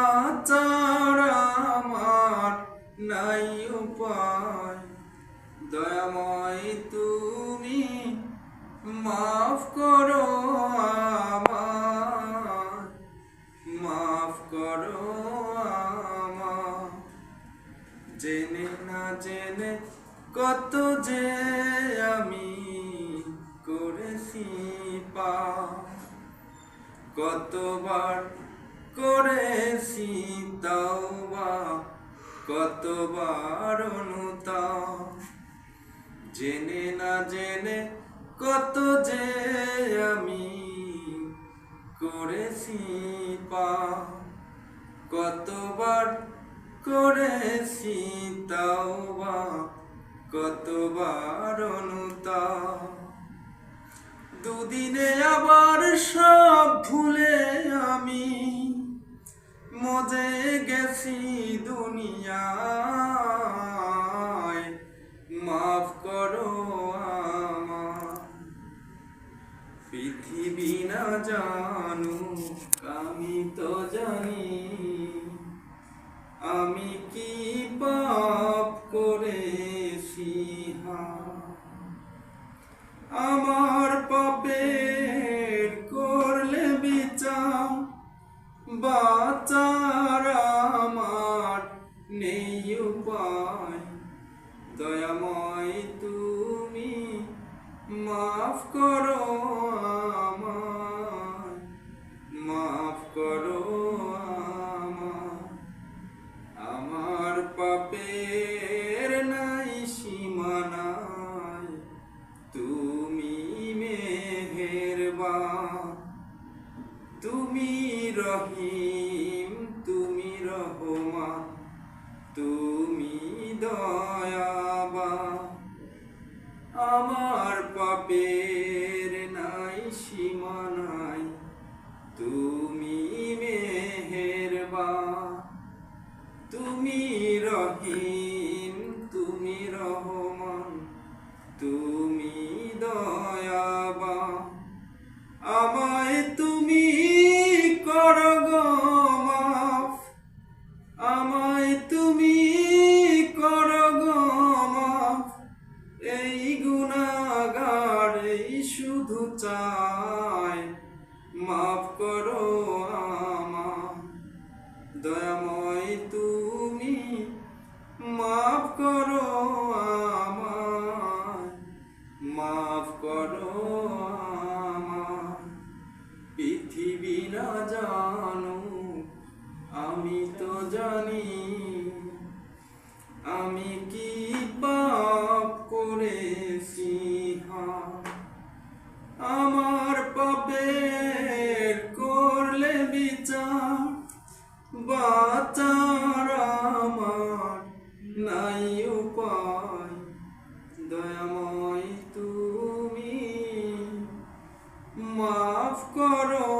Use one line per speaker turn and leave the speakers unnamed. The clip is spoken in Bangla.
বাঁচার আমার নাই উপায়। দয়াময় তুমি মাফ করো আমার, মাফ করো আমার। জেনে না জেনে কত যে আমি করেছি পা কতবার করেছি তাওবা কতবার অনুতাপ। জেনে না জেনে কত যে আমি করেছি পা কতবার করেছি তাওবা কতবার অনুতাপ। দুদিনে আবার সব ভুলে আমি মজে গেছি দুনিয়ায়। মাফ করো পৃথিবী না জানু আমি তো জানি। আমি কি পাপ করেছি। আমার পাপের নেই উপায় দয়াময় তুমি মাফ করো আমায়, মাফ করো আমায়। আমার পাপের নাই সীমানায় তুমি মেহেরবান। তুমি রহিম, তুমি রহমান তুমি দয়াবান আমার পাপের নাই সীমানায়। তুমি মেহেরবান তুমি রহিম, তুমি রহমান। তুমি দয়াবান আমায় তুমি মাফ করো আমায় মাফ করো আমায় পৃথিবী না জানো আমি তো জানি, আমি কি পাপ করেছি। আমার পাপের করলে বিচার বাঁচার উপায়। দয়াময় তুমি মাফ করো